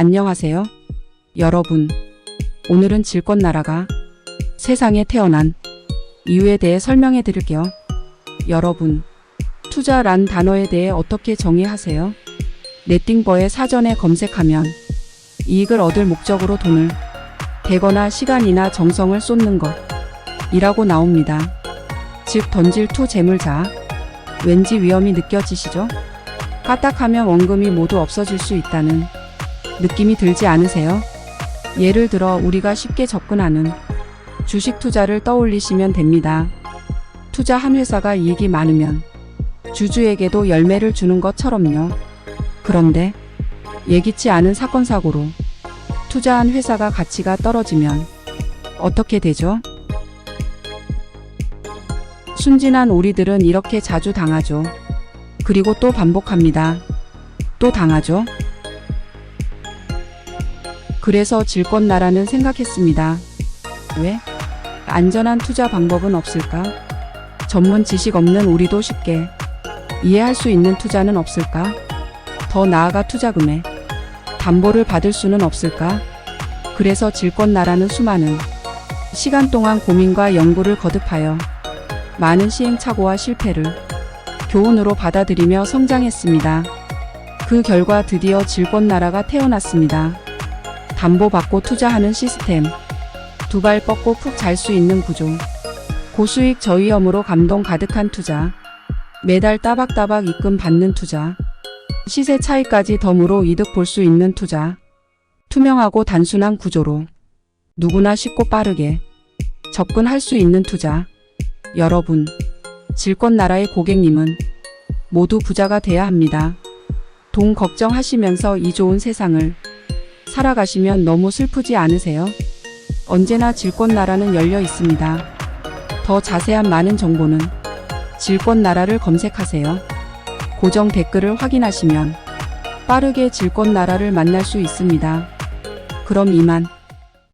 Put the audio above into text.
안녕하세요. 여러분. 오늘은 질권 나라가 세상에 태어난 이유에 대해 설명해 드릴게요. 여러분. 투자란 단어에 대해 어떻게 정의하세요? 네팅버에 사전에 검색하면 이익을 얻을 목적으로 돈을 대거나 시간이나 정성을 쏟는 것 이라고 나옵니다. 즉 던질 투 재물자 왠지 위험이 느껴지시죠? 까딱하면 원금이 모두 없어질 수 있다는 느낌이 들지 않으세요? 예를 들어 우리가 쉽게 접근하는 주식 투자를 떠올리시면 됩니다. 투자한 회사가 이익이 많으면 주주에게도 열매를 주는 것처럼요. 그런데 예기치 않은 사건 사고로 투자한 회사가 가치가 떨어지면 어떻게 되죠? 순진한 우리들은 이렇게 자주 당하죠. 그리고 또 반복합니다. 또 당하죠. 그래서 질권나라는 생각했습니다. 왜? 안전한 투자 방법은 없을까? 전문 지식 없는 우리도 쉽게 이해할 수 있는 투자는 없을까? 더 나아가 투자금에 담보를 받을 수는 없을까? 그래서 질권나라는 수많은 시간 동안 고민과 연구를 거듭하여 많은 시행착오와 실패를 교훈으로 받아들이며 성장했습니다. 그 결과 드디어 질권 나라가 태어났습니다. 담보받고 투자하는 시스템, 두 발 뻗고 푹 잘 수 있는 구조, 고수익 저위험으로 감동 가득한 투자, 매달 따박따박 입금 받는 투자, 시세 차이까지 덤으로 이득 볼 수 있는 투자, 투명하고 단순한 구조로. 누구나 쉽고 빠르게 접근할 수 있는 투자. 여러분, 질권 나라의 고객님은 모두 부자가 돼야 합니다. 돈 걱정하시면서 이 좋은 세상을 살아가시면 너무 슬프지 않으세요? 언제나 질권나라는 열려 있습니다. 더 자세한 많은 정보는 질권나라를 검색하세요. 고정 댓글을 확인하시면 빠르게 질권나라를 만날 수 있습니다. 그럼 이만.